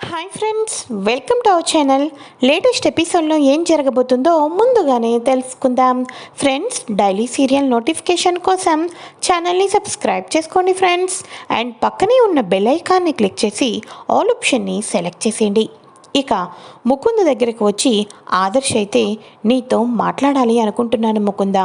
Hi friends welcome to our channel latest ఎపిసోడ్లో ఏం జరగబోతుందో ముందుగానే తెలుసుకుందాం. ఫ్రెండ్స్ డైలీ సీరియల్ నోటిఫికేషన్ కోసం ఛానల్ని సబ్స్క్రైబ్ చేసుకోండి ఫ్రెండ్స్ అండ్ పక్కనే ఉన్న బెల్ ఐకాన్ని క్లిక్ చేసి ఆల్ ఆప్షన్ని సెలెక్ట్ చేసేయండి. ఇక ముకుంద దగ్గరికి వచ్చి ఆదర్శ్ అయితే నీతో మాట్లాడాలి అనుకుంటున్నాను ముకుంద.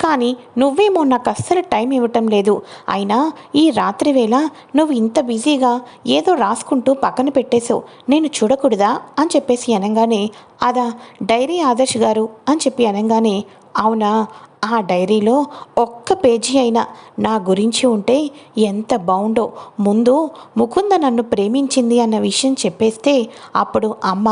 కానీ నువ్వేమో నాకు అస్సలు టైం ఇవ్వటం లేదు. అయినా ఈ రాత్రి వేళ నువ్వు ఇంత బిజీగా ఏదో రాసుకుంటూ పక్కన పెట్టేశావు. నేను చూడకూడదా? అని చెప్పేసి అనగానే అదా డైరీ ఆదర్శ్ గారు అని చెప్పి అనగానే అవునా? ఆ డైరీలో ఒక్క పేజీ అయినా నా గురించి ఉంటే ఎంత బాగుండో ముందు ముకుంద నన్ను ప్రేమించింది అన్న విషయం చెప్పేస్తే అప్పుడు అమ్మ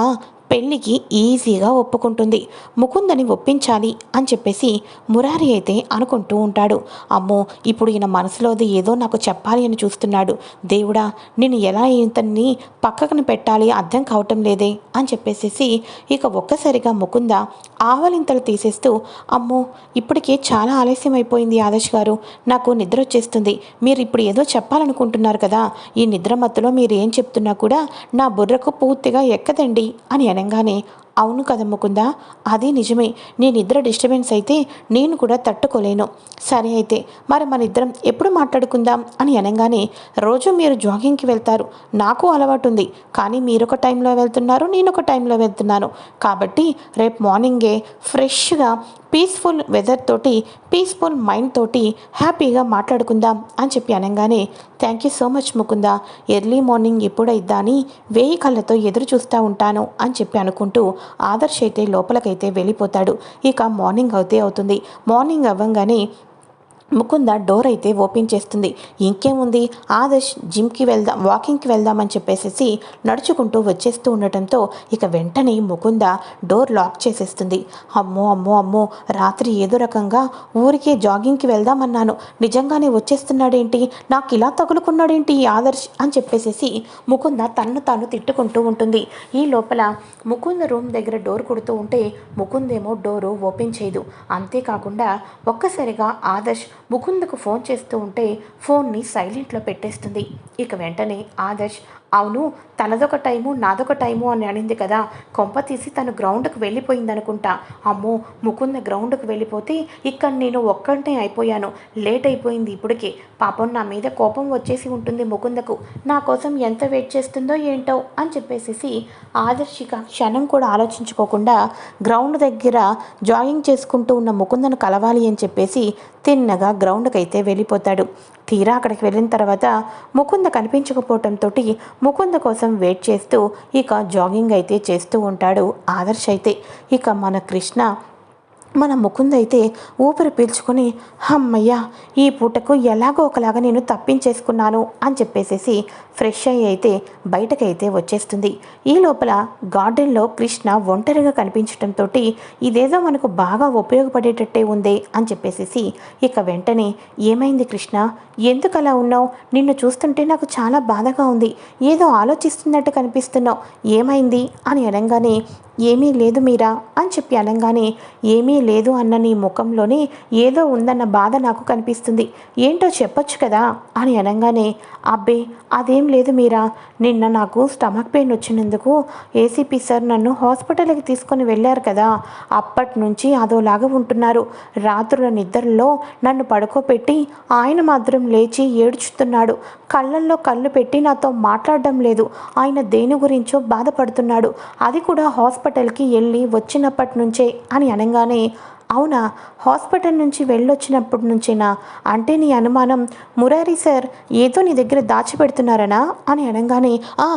పెళ్ళికి ఈజీగా ఒప్పుకుంటుంది. ముకుందని ఒప్పించాలి అని చెప్పేసి మురారి అయితే అనుకుంటూ ఉంటాడు. అమ్మో ఇప్పుడు ఈయన మనసులోది ఏదో నాకు చెప్పాలి అని చూస్తున్నాడు. దేవుడా నేను ఎలా ఇతన్ని పక్కన పెట్టాలి అర్థం కావటం లేదే అని చెప్పేసేసి ఇక ఒక్కసారిగా ముకుంద ఆవలింతలు తీసేస్తూ అమ్మో ఇప్పటికే చాలా ఆలస్యం అయిపోయింది ఆదర్శ్ గారు. నాకు నిద్ర వచ్చేస్తుంది. మీరు ఇప్పుడు ఏదో చెప్పాలనుకుంటున్నారు కదా. ఈ నిద్ర మత్తులో మీరు ఏం చెప్తున్నా కూడా నా బుర్రకు పూర్తిగా ఎక్కదండి అని అనగానే అవును కదా ముకుందా అది నిజమే నీ నిద్ర డిస్టర్బెన్స్ అయితే నేను కూడా తట్టుకోలేను. సరే అయితే మరి మన ఇద్దరం ఎప్పుడు మాట్లాడుకుందాం? అని అనగానే రోజు మీరు జాగింగ్కి వెళ్తారు నాకు అలవాటు ఉంది కానీ మీరు ఒక టైంలో వెళ్తున్నారు నేను ఒక టైంలో వెళ్తున్నాను. కాబట్టి రేపు మార్నింగే ఫ్రెష్గా పీస్ఫుల్ వెదర్ తోటి పీస్ఫుల్ మైండ్ తోటి హ్యాపీగా మాట్లాడుకుందాం అని చెప్పి అనగానే thank you so much Mukunda. Early morning ఎప్పుడైద్దా అని వేయి కళ్ళతో ఎదురు చూస్తూ ఉంటాను అని చెప్పి అనుకుంటూ ఆదర్శ్ అయితే లోపలికైతే వెళ్ళిపోతాడు. ఇక మార్నింగ్ అవుతే అవుతుంది. మార్నింగ్ అవ్వంగానే ముకుంద డోర్ అయితే ఓపెన్ చేస్తుంది. ఇంకేముంది? ఆదర్శ్ జిమ్కి వెళ్దాం వాకింగ్కి వెళ్దామని చెప్పేసి నడుచుకుంటూ వచ్చేస్తూ ఉండటంతో ఇక వెంటనే ముకుంద డోర్ లాక్ చేసేస్తుంది. అమ్మో అమ్మో అమ్మో రాత్రి ఏదో రకంగా ఊరికే జాగింగ్కి వెళ్దామన్నాను. నిజంగానే వచ్చేస్తున్నాడేంటి? నాకు ఇలా తగులుకున్నాడేంటి ఆదర్శ్? అని చెప్పేసేసి ముకుంద తన్ను తాను తిట్టుకుంటూ ఉంటుంది. ఈ లోపల ముకుంద రూమ్ దగ్గర డోర్ కొడుతూ ఉంటే ముకుందేమో డోరు ఓపెన్ చేయదు. అంతేకాకుండా ఒక్కసారిగా ఆదర్శ్ ముకుందకు ఫోన్ చేస్తూ ఉంటే ఫోన్ని సైలెంట్లో పెట్టేస్తుంది. ఇక వెంటనే ఆదర్శ్ అవును తనదొక టైము నాదొక టైము అని అనింది కదా. కొంప తీసి తను గ్రౌండ్కి వెళ్ళిపోయిందనుకుంటా. అమ్మో ముకుంద గ్రౌండ్కి వెళ్ళిపోతే ఇక్కడ నేను ఒక్కటే అయిపోయాను. లేట్ అయిపోయింది ఇప్పటికే పాపం నా మీద కోపం వచ్చేసి ఉంటుంది ముకుందకు. నా కోసం ఎంత వెయిట్ చేస్తుందో ఏంటో అని చెప్పేసి ఆదర్శిక క్షణం కూడా ఆలోచించుకోకుండా గ్రౌండ్ దగ్గర జాగింగ్ చేసుకుంటూ ఉన్న ముకుందను కలవాలి అని చెప్పేసి తిన్నగా గ్రౌండ్కి అయితే వెళ్ళిపోతాడు. తీరా అక్కడికి వెళ్ళిన తర్వాత ముకుంద కనిపించకపోవటంతో ముకుంద కోసం వెయిట్ చేస్తూ ఇక జాగింగ్ అయితే చేస్తూ ఉంటాడు ఆదర్శ్ అయితే. ఇక మన కృష్ణ మన ముకుంద అయితే ఊపిరి పీల్చుకొని అమ్మయ్యా ఈ పూటకు ఎలాగో ఒకలాగా నేను తప్పించేసుకున్నాను అని చెప్పేసేసి ఫ్రెష్ అయ్యి అయితే బయటకైతే వచ్చేస్తుంది. ఈ లోపల గార్డెన్లో కృష్ణ ఒంటరిగా కనిపించడంతో ఇదేదో మనకు బాగా ఉపయోగపడేటట్టే ఉంది అని చెప్పేసేసి ఇక వెంటనే ఏమైంది కృష్ణ? ఎందుకు అలా ఉన్నావు? నిన్ను చూస్తుంటే నాకు చాలా బాధగా ఉంది. ఏదో ఆలోచిస్తున్నట్టు కనిపిస్తున్నావు. ఏమైంది? అని అనగానే ఏమీ లేదు మీరా? అని చెప్పి అనగానే ఏమీ లేదు అన్న నీ ముఖంలోనే ఏదో ఉందన్న బాధ నాకు కనిపిస్తుంది. ఏంటో చెప్పొచ్చు కదా? అని అనగానే అబ్బే అదేం లేదు మీరా. నిన్న నాకు స్టమక్ పెయిన్ వచ్చినందుకు ఏసీపీ సార్ నన్ను హాస్పిటల్కి తీసుకొని వెళ్ళారు కదా. అప్పటి నుంచి అదోలాగా ఉంటున్నారు. రాత్రుల నిద్రలో నన్ను పడుకోబెట్టి ఆయన మాత్రం లేచి ఏడ్చుతున్నాడు. కళ్ళల్లో కళ్ళు పెట్టి నాతో మాట్లాడడం లేదు. ఆయన దేని గురించో బాధపడుతున్నాడు. అది కూడా హాస్పిటల్కి వెళ్ళి వచ్చినప్పటి నుంచే అని అనగానే అవునా? హాస్పిటల్ నుంచి వెళ్ళొచ్చినప్పటి నుంచేనా? అంటే నీ అనుమానం మురారి సార్ ఏదో నీ దగ్గర దాచిపెడుతున్నారనా? అని అనగానే "ఆ,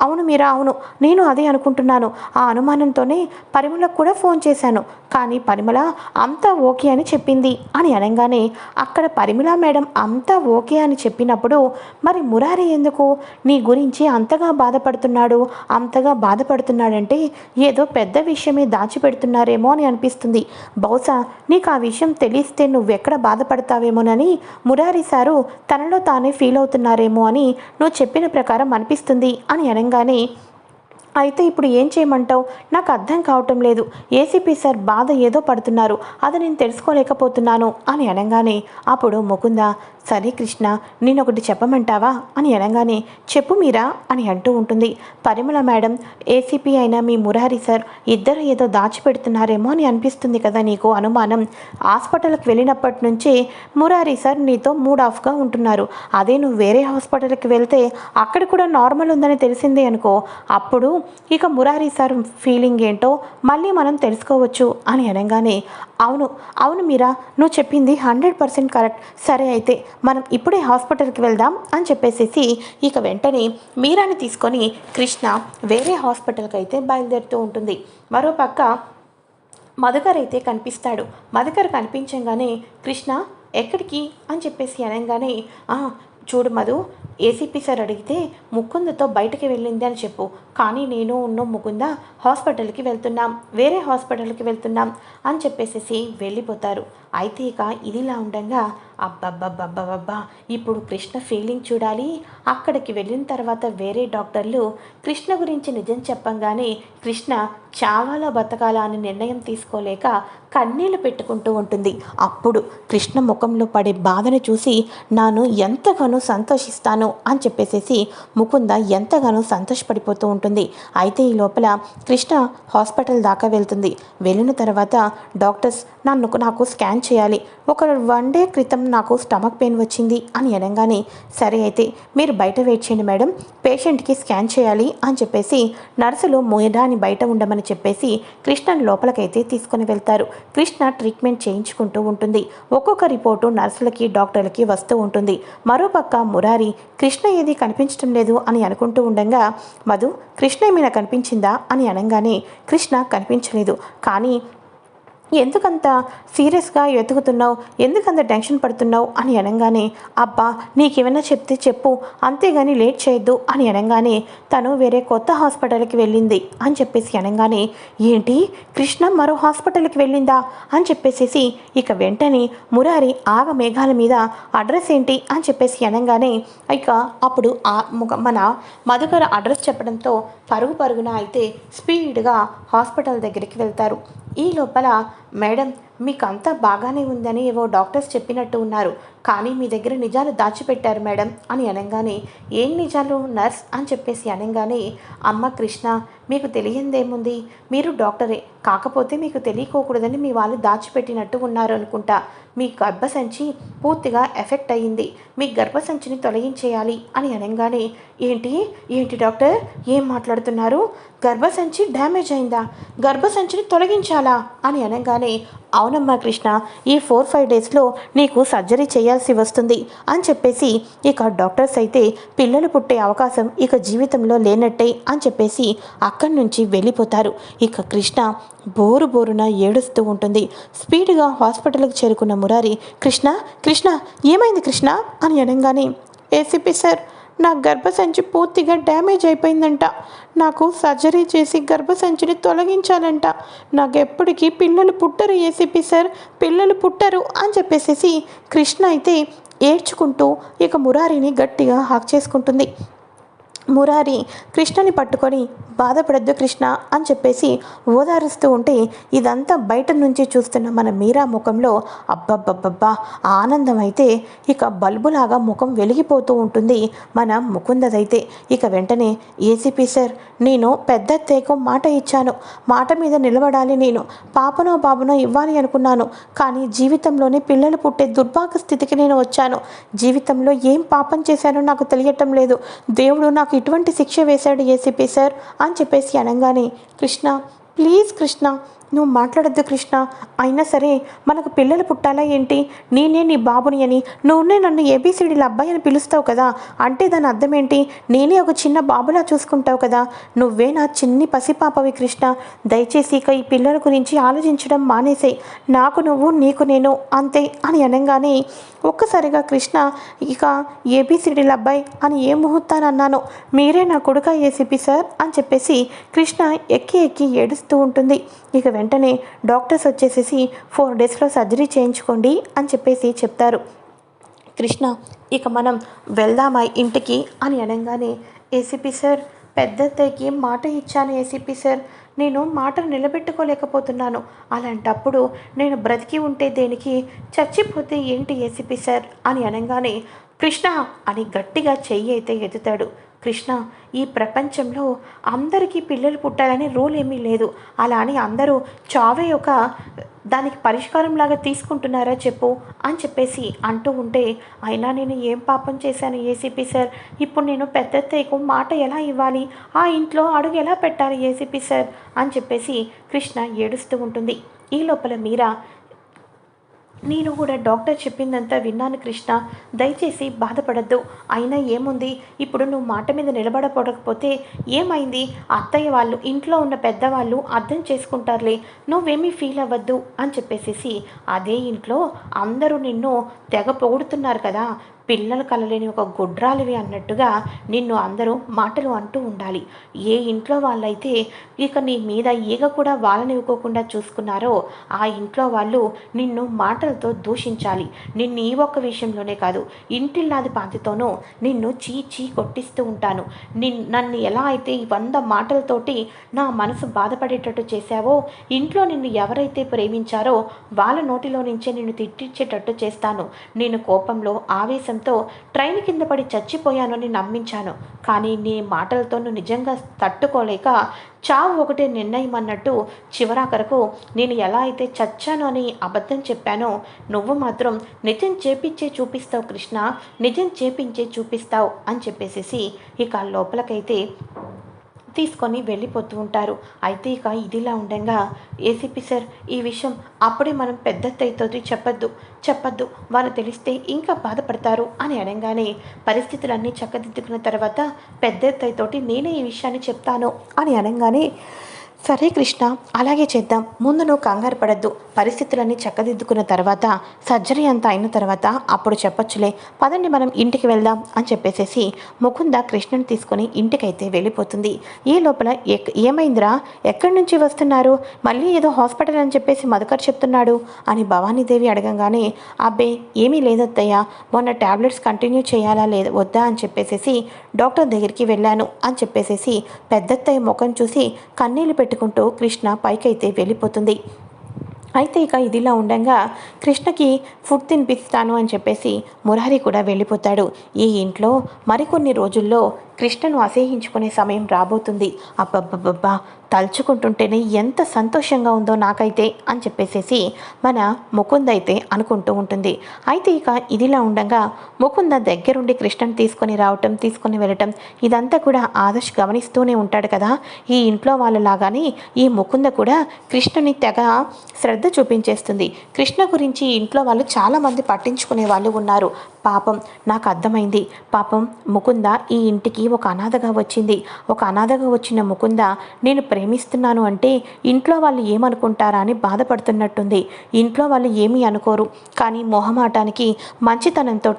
అవును మీరా అవును నేను అదే అనుకుంటున్నాను. ఆ అనుమానంతోనే పరిమళకు కూడా ఫోన్ చేశాను. కానీ పరిమళ అంతా ఓకే అని చెప్పింది. అని అనగానే అక్కడ పరిమళ మేడం అంతా ఓకే అని చెప్పినప్పుడు మరి మురారి ఎందుకు? నీ గురించి అంతగా బాధపడుతున్నాడు అంతగా బాధపడుతున్నాడంటే ఏదో పెద్ద విషయమే దాచిపెడుతున్నారేమో అని అనిపిస్తుంది. బహుశా నీకు ఆ విషయం తెలిస్తే నువ్వెక్కడ బాధపడతావేమోనని మురారి సారు తనలో తానే ఫీల్ అవుతున్నారేమో అని నువ్వు చెప్పిన ప్రకారం అనిపిస్తుంది అని అనగానే అయితే ఇప్పుడు ఏం చేయమంటావు? నాకు అర్థం కావటం లేదు. ఏసీపీ సార్ బాధ ఏదో పడుతున్నారు. అది నేను తెలుసుకోలేకపోతున్నాను అని అనగానే అప్పుడు ముకుంద సరే కృష్ణ నేను ఒకటి చెప్పమంటావా? అని అనగానే చెప్పు మీరా? అని అంటూ ఉంటుంది. పరిమళ మేడం ఏసీపీ అయిన మీ మురారి సార్ ఇద్దరు ఏదో దాచిపెడుతున్నారేమో అని అనిపిస్తుంది కదా నీకు అనుమానం. హాస్పిటల్కి వెళ్ళినప్పటి నుంచి మురారి సార్ నీతో మూడ్ ఆఫ్గా ఉంటున్నారు. అదే నువ్వు వేరే హాస్పిటల్కి వెళ్తే అక్కడ కూడా నార్మల్ ఉందని తెలిసిందే అనుకో. అప్పుడు ఇక మురారి సార్ ఫీలింగ్ ఏంటో మళ్ళీ మనం తెలుసుకోవచ్చు అని అనగానే అవును అవును మీరా నువ్వు చెప్పింది హండ్రెడ్ పర్సెంట్ కరెక్ట్ సరే అయితే మనం ఇప్పుడే హాస్పిటల్కి వెళ్దాం అని చెప్పేసేసి ఇక వెంటనే మీరాని తీసుకొని కృష్ణ వేరే హాస్పిటల్కి అయితే బయలుదేరుతూ ఉంటుంది. మరోపక్క మధుకర్ అయితే కనిపిస్తాడు. మధుకర్ కనిపించగానే కృష్ణ ఎక్కడికి? అని చెప్పేసి అనగానే చూడు మధు ఏసీపీ సార్ అడిగితే ముకుందతో బయటకి వెళ్ళింది అని చెప్పు. కానీ నేను ఉన్న ముకుంద హాస్పిటల్కి వెళ్తున్నాం వేరే హాస్పిటల్కి వెళ్తున్నాం అని చెప్పేసేసి వెళ్ళిపోతారు. అయితే ఇక ఇదిలా ఉండగా అబ్బబ్బబ్బబ్బబ్బా ఇప్పుడు కృష్ణ ఫీలింగ్ చూడాలి. అక్కడికి వెళ్ళిన తర్వాత వేరే డాక్టర్లు కృష్ణ గురించి నిజం చెప్పంగానే కృష్ణ చావాలో బతకాలా అని నిర్ణయం తీసుకోలేక కన్నీళ్ళు పెట్టుకుంటూ ఉంటుంది. అప్పుడు కృష్ణ ముఖంలో పడే బాధను చూసి నాను ఎంతగానో సంతోషిస్తాను అని చెప్పేసేసి ముకుంద ఎంతగానో సంతోషపడిపోతూ ఉంటుంది. అయితే ఈ లోపల కృష్ణ హాస్పిటల్ దాకా వెళ్తుంది. వెళ్ళిన తర్వాత డాక్టర్స్ నన్ను నాకు స్కాన్ చేయాలి. ఒక వన్ డే క్రితం నాకు స్టమక్ పెయిన్ వచ్చింది అని అనగానే సరే అయితే మీరు బయట వెయిట్ చేయండి మేడం పేషెంట్కి స్కాన్ చేయాలి అని చెప్పేసి నర్సులు మొయడాని బయట ఉండమని చెప్పేసి కృష్ణను లోపలికైతే తీసుకొని వెళ్తారు. కృష్ణ ట్రీట్మెంట్ చేయించుకుంటూ ఉంటుంది. ఒక్కొక్క రిపోర్టు నర్సులకి డాక్టర్లకి వస్తూ ఉంటుంది. మరోపక్క మురారి కృష్ణ ఏది కనిపించడం లేదు అని అనుకుంటూ ఉండగా మధు కృష్ణ ఏమైనా కనిపించిందా అని అనగానే కృష్ణ కనిపించలేదు. కానీ ఎందుకంత సీరియస్గా వెతుకుతున్నావు? ఎందుకంత టెన్షన్ పడుతున్నావు? అని అనగానే అబ్బా నీకేమైనా చెప్తే చెప్పు. అంతేగాని లేట్ చేయొద్దు అని అనగానే తను వేరే కొత్త హాస్పిటల్కి వెళ్ళింది అని చెప్పేసి అనగానే ఏంటి? కృష్ణ మరో హాస్పిటల్కి వెళ్ళిందా? అని చెప్పేసేసి ఇక వెంటనే మురారి ఆగ మేఘాల మీద. అడ్రస్ ఏంటి? అని చెప్పేసి అనగానే ఇక అప్పుడు ఆ మన మధుకర అడ్రస్ చెప్పడంతో పరుగు పరుగున అయితే స్పీడ్గా హాస్పిటల్ దగ్గరికి వెళ్తారు. ఈ లోపల మేడం మీకు అంతా బాగానే ఉందని ఏవో డాక్టర్స్ చెప్పినట్టు ఉన్నారు. కానీ మీ దగ్గర నిజాలు దాచిపెట్టారు మేడం అని అనగానే ఏం నిజాలు నర్స్ అని చెప్పేసి అనగానే అమ్మ కృష్ణ మీకు తెలియందేముంది? మీరు డాక్టరే. కాకపోతే మీకు తెలియకోకూడదని మీ వాళ్ళు దాచిపెట్టినట్టు ఉన్నారు అనుకుంటా. మీ గర్భసంచి పూర్తిగా ఎఫెక్ట్ అయ్యింది. మీ గర్భసంచిని తొలగించేయాలి అని అనగానే ఏంటి? ఏంటి డాక్టర్? ఏం మాట్లాడుతున్నారు? గర్భసంచి డ్యామేజ్ అయిందా? గర్భసంచిని తొలగించాలా? అని అనగానే అవునమ్మా కృష్ణ ఈ ఫోర్ ఫైవ్ డేస్లో నీకు సర్జరీ చేయాల్సి వస్తుంది అని చెప్పేసి ఇక డాక్టర్స్ అయితే పిల్లలు పుట్టే అవకాశం ఇక జీవితంలో లేనట్టే అని చెప్పేసి అక్కడి నుంచి వెళ్ళిపోతారు. ఇక కృష్ణ బోరు బోరున ఏడుస్తూ ఉంటుంది. స్పీడ్గా హాస్పిటల్కి చేరుకున్న మురారి కృష్ణ కృష్ణ ఏమైంది కృష్ణ? అని అనగానే ఏసీపీ సార్ నా గర్భసంచి పూర్తిగా డ్యామేజ్ అయిపోయిందంట. నాకు సర్జరీ చేసి గర్భసంచిని తొలగించాలంట. నాకు ఎప్పటికీ పిల్లలు పుట్టరు ఏసీపీ సార్ పిల్లలు పుట్టరు అని చెప్పేసేసి కృష్ణ అయితే ఏడ్చుకుంటూ ఇక మురారిని గట్టిగా హాక్ చేసుకుంటుంది. మురారి కృష్ణని పట్టుకొని బాధపడద్దు కృష్ణ అని చెప్పేసి ఓదారుస్తూ ఉంటే ఇదంతా బయట నుంచి చూస్తున్న మన మీరా ముఖంలో అబ్బబ్బబ్బబ్బా ఆనందం అయితే ఇక బల్బులాగా ముఖం వెలిగిపోతూ ఉంటుంది మన ముకుందదైతే. ఇక వెంటనే ఏసీపీ సార్ నేను పెద్ద తేకం మాట ఇచ్చాను. మాట మీద నిలబడాలి నేను. పాపనో బాబునో ఇవ్వాలి అనుకున్నాను. కానీ జీవితంలోనే పిల్లలు పుట్టే దుర్భాగ్య స్థితికి నేను వచ్చాను. జీవితంలో ఏం పాపం చేశానో నాకు తెలియటం లేదు. దేవుడు నాకు ఇటువంటి శిక్ష వేశాడు ఏసీపీ సార్ అని చెప్పేసి అనగానే కృష్ణ ప్లీజ్ కృష్ణ నువ్వు మాట్లాడద్దు కృష్ణ. అయినా సరే మనకు పిల్లలు పుట్టాలా ఏంటి? నేనే నీ బాబుని అని. నువ్వునే నన్ను ఏబీసీడీల అబ్బాయి అని పిలుస్తావు కదా. అంటే దాని అర్థం ఏంటి? నేనే ఒక చిన్న బాబులా చూసుకుంటావు కదా. నువ్వే నా చిన్ని పసిపాపవి కృష్ణ. దయచేసి ఇక ఈ పిల్లల గురించి ఆలోచించడం మానేసాయి. నాకు నువ్వు నీకు నేను అంతే అని అనగానే ఒక్కసారిగా కృష్ణ ఇక ఏబీసీడీల అబ్బాయి అని ఏ ముహూర్తాన్ని అన్నాను మీరే నా కొడుక ఏసీపీ సార్ అని చెప్పేసి కృష్ణ ఎక్కి ఎక్కి ఏడుస్తూ ఉంటుంది. ఇక వెంటనే డాక్టర్స్ వచ్చేసేసి ఫోర్ డేస్లో సర్జరీ చేయించుకోండి అని చెప్పేసి చెప్తారు. కృష్ణ ఇక మనం వెళ్దామా ఇంటికి? అని అనగానే ఏసీపీ సార్ పెద్దత్తయ్యకి మాట ఇచ్చాను ఏసీపీ సార్. నేను మాటను నిలబెట్టుకోలేకపోతున్నాను. అలాంటప్పుడు నేను బ్రతికి ఉంటే దేనికి? చచ్చిపోతే ఏంటి ఏసీపీ సార్? అని అనగానే కృష్ణ అని గట్టిగా చెయ్యి అయితే ఎదుతాడు కృష్ణ ఈ ప్రపంచంలో అందరికీ పిల్లలు పుట్టాలని రూల్ ఏమీ లేదు. అలా అని అందరూ చావే ఒక దానికి పరిష్కారం లాగా తీసుకుంటున్నారా చెప్పు అని చెప్పేసి అంటూ ఉంటే అయినా నేను ఏం పాపం చేశాను ఏసీపీ సార్? ఇప్పుడు నేను పెద్దత్తయ్యకు మాట ఎలా ఇవ్వాలి? ఆ ఇంట్లో అడుగు ఎలా పెట్టాలి ఏసీపీ సార్? అని చెప్పేసి కృష్ణ ఏడుస్తూ ఉంటుంది. ఈ లోపల మీరా నేను కూడా డాక్టర్ చెప్పిందంతా విన్నాను కృష్ణ. దయచేసి బాధపడద్దు. అయినా ఏముంది? ఇప్పుడు నువ్వు మాట మీద నిలబడపడకపోతే ఏమైంది? అత్తయ్య వాళ్ళు ఇంట్లో ఉన్న పెద్దవాళ్ళు అర్థం చేసుకుంటారులే. నువ్వేమీ ఫీల్ అవ్వద్దు అని చెప్పేసేసి అదే ఇంట్లో అందరూ నిన్ను తెగ పొగుడుతున్నారు కదా. పిల్లలు కలలేని ఒక గుడ్రాలివి అన్నట్టుగా నిన్ను అందరూ మాటలు అంటూ ఉండాలి. ఏ ఇంట్లో వాళ్ళైతే ఇక నీ మీద ఈగ కూడా వాళ్ళనివ్వకోకుండా చూసుకున్నారో ఆ ఇంట్లో వాళ్ళు నిన్ను మాటలతో దూషించాలి. నిన్ను ఈ ఒక్క విషయంలోనే కాదు ఇంటిల్లాది పాతితోనూ నిన్ను చీ చీ కొట్టిస్తూ ఉంటాను. నిన్ నన్ను ఎలా అయితే ఈ వంద మాటలతోటి నా మనసు బాధపడేటట్టు చేశావో ఇంట్లో నిన్ను ఎవరైతే ప్రేమించారో వాళ్ళ నోటిలో నుంచే నిన్ను తిట్టించేటట్టు చేస్తాను. నేను కోపంలో ఆవేశం ఆవేశంతో ట్రైన్ కింద పడి చచ్చిపోయానని నమ్మించాను. కానీ నీ మాటలతో నువ్వు నిజంగా తట్టుకోలేక చావు ఒకటే నిర్ణయం అన్నట్టు చివరాఖరకు నేను ఎలా అయితే చచ్చాను అని అబద్ధం చెప్పానో నువ్వు మాత్రం నిజం చేపించే చూపిస్తావు కృష్ణ నిజం చేపించే చూపిస్తావు అని చెప్పేసేసి ఇక లోపలకైతే తీసుకొని వెళ్ళిపోతూ ఉంటారు. అయితే ఇక ఇదిలా ఉండగా ఏసీపీ సార్ ఈ విషయం అప్పుడే మనం పెద్దత్తయ్యతో చెప్పద్దు చెప్పద్దు వాళ్ళు తెలిస్తే ఇంకా బాధపడతారు అని అనగానే పరిస్థితులన్నీ చక్కదిద్దుకున్న తర్వాత పెద్ద పెద్దత్తయ్యతోటి నేనే ఈ విషయాన్ని చెప్తాను అని అనగానే సరే కృష్ణ అలాగే చేద్దాం. ముందు నువ్వు కంగారు పడద్దు. పరిస్థితులన్నీ చక్కదిద్దుకున్న తర్వాత సర్జరీ అంతా అయిన తర్వాత అప్పుడు చెప్పొచ్చులే. పదండి మనం ఇంటికి వెళ్దాం అని చెప్పేసేసి ముకుంద కృష్ణను తీసుకొని ఇంటికైతే వెళ్ళిపోతుంది. ఈ లోపల ఎక్ ఏమైందిరా? ఎక్కడి నుంచి వస్తున్నారు? మళ్ళీ ఏదో హాస్పిటల్ అని చెప్పేసి మధుకర్ చెప్తున్నాడు అని భవానీదేవి అడగంగానే అబ్బే ఏమీ లేదత్తయ్యా. మొన్న ట్యాబ్లెట్స్ కంటిన్యూ చేయాలా లేదా వద్దా అని చెప్పేసేసి డాక్టర్ దగ్గరికి వెళ్ళాను అని చెప్పేసేసి పెద్దత్తయ్య ముఖం చూసి కన్నీళ్ళు పెట్టి పెట్టుకుంటూ కృష్ణ పైకైతే వెళ్ళిపోతుంది. అయితే ఇక ఇదిలా ఉండగా కృష్ణకి ఫుడ్ తినిపిస్తాను అని చెప్పేసి మురారి కూడా వెళ్ళిపోతాడు. ఈ ఇంట్లో మరికొన్ని రోజుల్లో కృష్ణను అసహించుకునే సమయం రాబోతుంది. అబ్బబ్బబ్బబ్బా తలుచుకుంటుంటేనే ఎంత సంతోషంగా ఉందో నాకైతే అని చెప్పేసేసి మన ముకుంద్ అయితే అనుకుంటూ ఉంటుంది. అయితే ఇక ఇదిలా ఉండగా ముకుంద దగ్గరుండి కృష్ణను తీసుకొని రావటం తీసుకొని వెళ్ళటం ఇదంతా కూడా ఆదర్శ్ గమనిస్తూనే ఉంటాడు కదా. ఈ ఇంట్లో వాళ్ళలాగానే ఈ ముకుంద కూడా కృష్ణుని తెగ శ్రద్ధ చూపించేస్తుంది. కృష్ణ గురించి ఇంట్లో వాళ్ళు చాలామంది పట్టించుకునే వాళ్ళు ఉన్నారు. పాపం నాకు అర్థమైంది. పాపం ముకుంద ఈ ఇంటికి ఒక అనాథగా వచ్చింది. ఒక అనాథగా వచ్చిన ముకుంద నేను ప్రేమిస్తున్నాను అంటే ఇంట్లో వాళ్ళు ఏమనుకుంటారా అని బాధపడుతున్నట్టుంది. ఇంట్లో వాళ్ళు ఏమీ అనుకోరు. కానీ మొహమాటానికి మంచితనంతో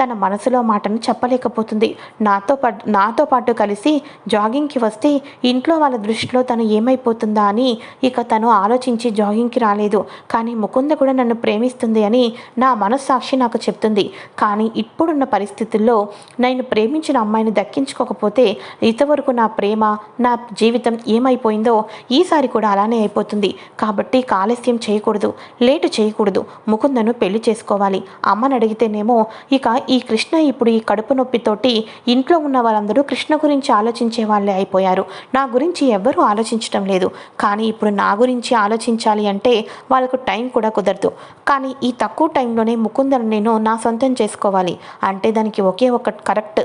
తన మనసులో మాటను చెప్పలేకపోతుంది. నాతో పాటు నాతో పాటు కలిసి జాగింగ్కి వస్తే ఇంట్లో వాళ్ళ దృష్టిలో తను ఏమైపోతుందా అని ఇక తను ఆలోచించి జాగింగ్కి రాలేదు. కానీ ముకుంద కూడా నన్ను ప్రేమిస్తుంది అని నా మనస్సాక్షి నాకు చెప్తుంది. కానీ ఇప్పుడున్న పరిస్థితుల్లో నేను ప్రేమించిన అమ్మాయిని దక్కించుకోకపోతే ఇంతవరకు నా ప్రేమ నా జీవితం అయిపోయిందో ఈసారి కూడా అలానే అయిపోతుంది. కాబట్టి కాలస్యం చేయకూడదు లేటు చేయకూడదు. ముకుందను పెళ్ళి చేసుకోవాలి. అమ్మని అడిగితేనేమో ఇక ఈ కృష్ణ ఇప్పుడు ఈ కడుపు నొప్పితోటి ఇంట్లో ఉన్న వాళ్ళందరూ కృష్ణ గురించి ఆలోచించే వాళ్ళే అయిపోయారు. నా గురించి ఎవ్వరూ ఆలోచించడం లేదు. కానీ ఇప్పుడు నా గురించి ఆలోచించాలి అంటే వాళ్ళకు టైం కూడా కుదరదు. కానీ ఈ తక్కువ టైంలోనే ముకుందను నేను నా సొంతం చేసుకోవాలి. అంటే దానికి ఒకే ఒక కరెక్ట్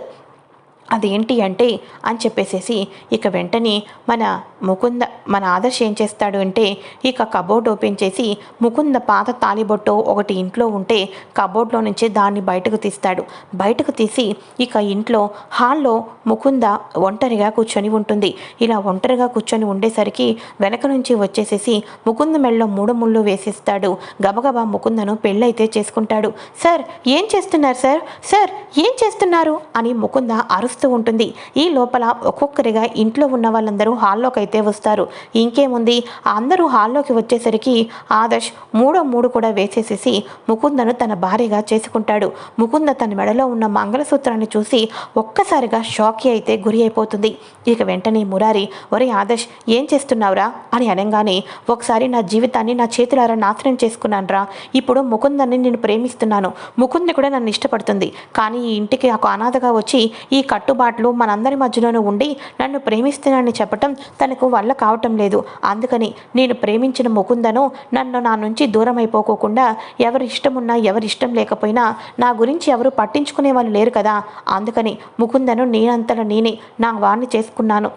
అదేంటి అంటే అని చెప్పేసేసి ఇక వెంటనే మన ముకుంద మన ఆదర్శ్ ఏం చేస్తాడు అంటే ఇక కబోర్డ్ ఓపెన్ చేసి ముకుంద పాత తాలిబొట్టు ఒకటి ఇంట్లో ఉంటే కబోర్డ్లో నుంచి దాన్ని బయటకు తీస్తాడు. బయటకు తీసి ఇక ఇంట్లో హాల్లో ముకుంద ఒంటరిగా కూర్చొని ఉంటుంది. ఇలా ఒంటరిగా కూర్చొని ఉండేసరికి వెనక నుంచి వచ్చేసేసి ముకుంద మెళ్ళలో మూడు ముళ్ళు వేసేస్తాడు. గబగబా ముకుందను పెళ్ళైతే చేసుకుంటాడు. సార్ ఏం చేస్తున్నారు సార్? సార్ ఏం చేస్తున్నారు? అని ముకుంద అరుస్తూ వస్తూ ఉంటుంది. ఈ లోపల ఒక్కొక్కరిగా ఇంట్లో ఉన్న వాళ్ళందరూ హాల్లోకి అయితే వస్తారు. ఇంకేముంది? అందరూ హాల్లోకి వచ్చేసరికి ఆదర్శ్ మూడో మూడు కూడా వేసేసేసి ముకుందను తన భార్యగా చేసుకుంటాడు. ముకుంద తన మెడలో ఉన్న మంగళసూత్రాన్ని చూసి ఒక్కసారిగా షాక్కి అయితే గురి అయిపోతుంది. ఇక వెంటనే మురారి ఒరే ఆదర్శ్ ఏం చేస్తున్నావురా? అని అనగానే ఒకసారి నా జీవితాన్ని నా చేతులారా నాశనం చేసుకున్నానురా. ఇప్పుడు ముకుందని నేను ప్రేమిస్తున్నాను. ముకుంది కూడా నన్ను ఇష్టపడుతుంది. కానీ ఈ ఇంటికి ఒక అనాథగా వచ్చి ఈ కట్టుబాట్లు మనందరి మధ్యలోనూ ఉండి నన్ను ప్రేమిస్తున్నానని చెప్పటం తనకు వల్ల కావటం లేదు. అందుకని నేను ప్రేమించిన ముకుందను నన్ను నా నుంచి దూరం అయిపోకోకుండా ఎవరి ఇష్టమున్నా ఎవరి ఇష్టం లేకపోయినా నా గురించి ఎవరు పట్టించుకునే వాళ్ళు లేరు కదా. అందుకని ముకుందను నేనంతలో నేనే నా వాణ్ణి చేసుకున్నాను.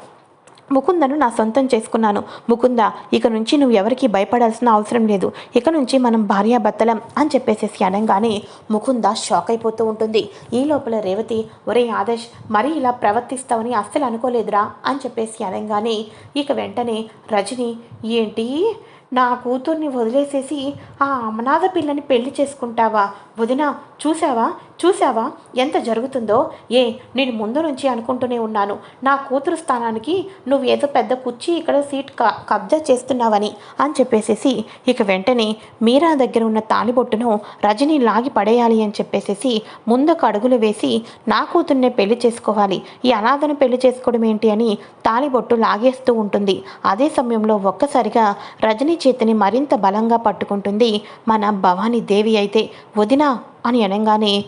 ముకుందను నా సొంతం చేసుకున్నాను. ముకుంద ఇక నుంచి నువ్వు ఎవరికి భయపడాల్సిన అవసరం లేదు. ఇక నుంచి మనం భార్యాభర్తలం అని చెప్పేసేసి అనగానే ముకుంద షాక్ అయిపోతూ ఉంటుంది. ఈ లోపల రేవతి ఒరే ఆదర్శ్ మరీ ఇలా ప్రవర్తిస్తావని అస్సలు అనుకోలేదురా అని చెప్పేసి అనగానే ఇక వెంటనే రజని ఏంటి? నా కూతుర్ని వదిలేసేసి ఆ అమనాథ పిల్లని పెళ్ళి చేసుకుంటావా? వదిన చూసావా చూసావా ఎంత జరుగుతుందో? ఏ నేను ముందు నుంచి అనుకుంటూనే ఉన్నాను. నా కూతురు స్థానానికి నువ్వు ఏదో పెద్ద కుర్చీ ఇక్కడ సీట్ క కబ్జా చేస్తున్నావని అని చెప్పేసేసి ఇక వెంటనే మీరా దగ్గర ఉన్న తాలిబొట్టును రజని లాగి పడేయాలి అని చెప్పేసేసి ముందుకు అడుగులు వేసి నా కూతుర్నే పెళ్ళి చేసుకోవాలి. ఈ అనాథను పెళ్ళి చేసుకోవడం ఏంటి అని తాలిబొట్టు లాగేస్తూ ఉంటుంది. అదే సమయంలో ఒక్కసారిగా రజనీ చేతిని మరింత బలంగా పట్టుకుంటుంది మన భవానీ దేవి అయితే. వదినా! అని అనగానే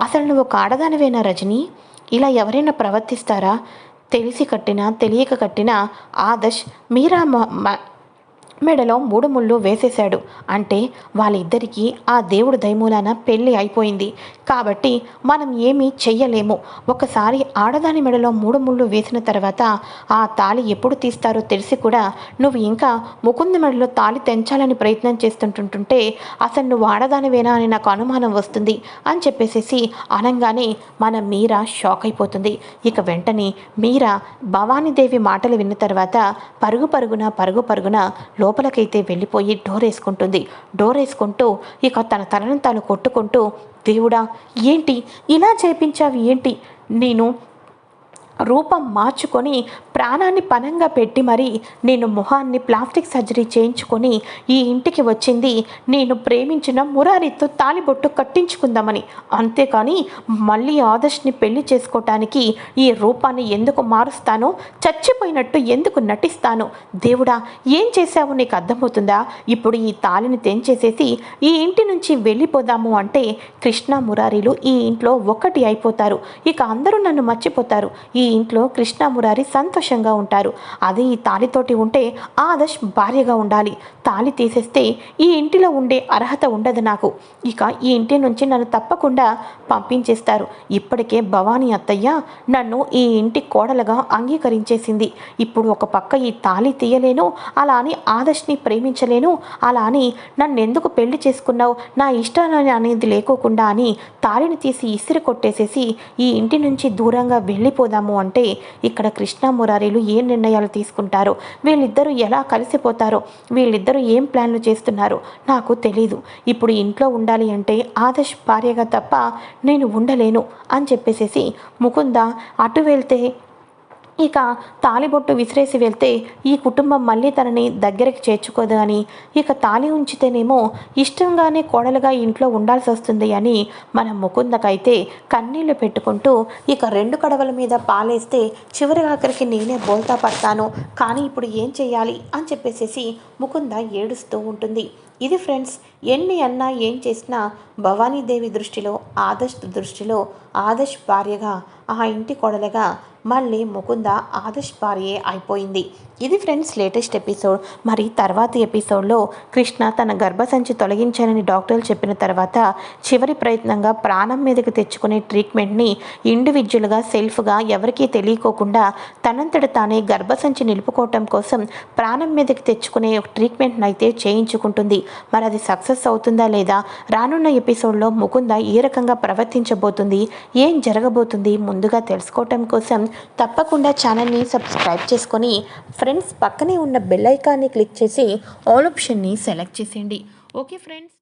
అసలు నువ్వు ఒక రజని? ఇలా ఎవరైనా ప్రవర్తిస్తారా? తెలిసి కట్టినా తెలియక కట్టినా ఆదర్శ్ మీరా మెడలో మూడు ముళ్ళు వేసేశాడు. అంటే వాళ్ళిద్దరికీ ఆ దేవుడు దయమూలాన పెళ్ళి అయిపోయింది. కాబట్టి మనం ఏమీ చెయ్యలేము. ఒకసారి ఆడదాని మెడలో మూడు ముళ్ళు వేసిన తర్వాత ఆ తాళి ఎప్పుడు తీస్తారో తెలిసి కూడా నువ్వు ఇంకా ముకుంద మెడలో తాళి తెంచాలని ప్రయత్నం చేస్తుంటుంటుంటే అసలు నువ్వు ఆడదానివేనా అని నాకు అనుమానం వస్తుంది అని చెప్పేసేసి అనగానే మన మీరా షాక్ అయిపోతుంది. ఇక వెంటనే మీరా భవానీదేవి మాటలు విన్న తర్వాత పరుగు పరుగున పరుగు పరుగున లో లోపలకైతే వెళ్ళిపోయి డోర్ వేసుకుంటుంది. డోర్ వేసుకుంటూ ఇక తన తనను తాను కొట్టుకుంటూ దేవుడా ఏంటి? ఇలా చేపించావు ఏంటి? నేను రూపం మార్చుకొని ప్రాణాన్ని పనంగా పెట్టి మరి నేను మొహాన్ని ప్లాస్టిక్ సర్జరీ చేయించుకొని ఈ ఇంటికి వచ్చింది. నేను ప్రేమించిన మురారితో తాలిబొట్టు కట్టించుకుందామని. అంతేకాని మళ్ళీ ఆదర్శ్ని పెళ్ళి చేసుకోవటానికి ఈ రూపాన్ని ఎందుకు మారుస్తానో చచ్చిపోయినట్టు ఎందుకు నటిస్తాను దేవుడా ఏం చేశావు నీకు అర్థమవుతుందా? ఇప్పుడు ఈ తాలిని తెంచేసేసి ఈ ఇంటి నుంచి వెళ్ళిపోదాము అంటే కృష్ణ మురారీలు ఈ ఇంట్లో ఒక్కటి అయిపోతారు. ఇక అందరూ నన్ను మర్చిపోతారు. ఈ ఇంట్లో కృష్ణ మురారి సంతోషంగా ఉంటారు. అదే ఈ తాలితోటి ఉంటే ఆదర్శ్ భార్యగా ఉండాలి. తాలి తీసేస్తే ఈ ఇంటిలో ఉండే అర్హత ఉండదు నాకు. ఇక ఈ ఇంటి నుంచి నన్ను తప్పకుండా పంపించేస్తారు. ఇప్పటికే భవానీ అత్తయ్య నన్ను ఈ ఇంటి కోడలుగా అంగీకరించేసింది. ఇప్పుడు ఒక పక్క ఈ తాలి తీయలేను అలా అని ఆదర్శ్ని ప్రేమించలేను అలా అని నన్ను ఎందుకు పెళ్ళి చేసుకున్నావు? నా ఇష్టాన్ని అనేది లేకోకుండా అని తాలిని తీసి ఇసిరి కొట్టేసేసి ఈ ఇంటి నుంచి దూరంగా వెళ్ళిపోదాము అంటే ఇక్కడ కృష్ణ అధికారులు ఏ నిర్ణయాలు తీసుకుంటారో? వీళ్ళిద్దరూ ఎలా కలిసిపోతారో? వీళ్ళిద్దరూ ఏం ప్లాన్లు చేస్తున్నారో? నాకు తెలీదు. ఇప్పుడు ఇంట్లో ఉండాలి అంటే ఆదర్శ్ భార్యగా తప్ప నేను ఉండలేను అని చెప్పేసేసి ముకుంద అటు వెళ్తే ఇక తాలిబొట్టు విసిరేసి వెళ్తే ఈ కుటుంబం మళ్ళీ తనని దగ్గరికి చేర్చుకోదు అని. ఇక తాలి ఉంచితేనేమో ఇష్టంగానే కోడలుగా ఇంట్లో ఉండాల్సి వస్తుంది అని మన ముకుందకైతే కన్నీళ్ళు పెట్టుకుంటూ ఇక రెండు కడవల మీద పాలేస్తే చివరి ఆఖరికి నేనే బోల్తా పడతాను. కానీ ఇప్పుడు ఏం చేయాలి అని చెప్పేసేసి ముకుంద ఏడుస్తూ ఉంటుంది. ఇది ఫ్రెండ్స్ ఎన్ని అన్నా ఏం చేసినా భవానీదేవి దృష్టిలో ఆదర్శ్ దృష్టిలో ఆదర్శ్ భార్యగా ఆ ఇంటి కొడలుగా మళ్ళీ ముకుంద ఆదర్శ్ భార్యే అయిపోయింది. ఇది ఫ్రెండ్స్ లేటెస్ట్ ఎపిసోడ్. మరి తర్వాత ఎపిసోడ్లో కృష్ణ తన గర్భసంచి తొలగించానని డాక్టర్లు చెప్పిన తర్వాత చివరి ప్రయత్నంగా ప్రాణం మీదకి తెచ్చుకునే ట్రీట్మెంట్ని ఇండివిజువల్గా సెల్ఫ్గా ఎవరికీ తెలియకోకుండా తనంతట తానే గర్భసంచి నిలుపుకోవటం కోసం ప్రాణం మీదకి తెచ్చుకునే ట్రీట్మెంట్ని అయితే చేయించుకుంటుంది. మరి అది సక్సెస్ అవుతుందా లేదా? రానున్న ఎపిసోడ్లో ముకుంద ఏ రకంగా ప్రవర్తించబోతుంది. ఏం జరగబోతుంది? ముందుగా తెలుసుకోవటం కోసం తప్పకుండా ఛానల్ని సబ్స్క్రైబ్ చేసుకొని ఫ్రెండ్స్ పక్కనే ఉన్న బెల్ ఐకాన్ని క్లిక్ చేసి ఆల్ ఆప్షన్ని సెలెక్ట్ చేసేయండి. Okay friends.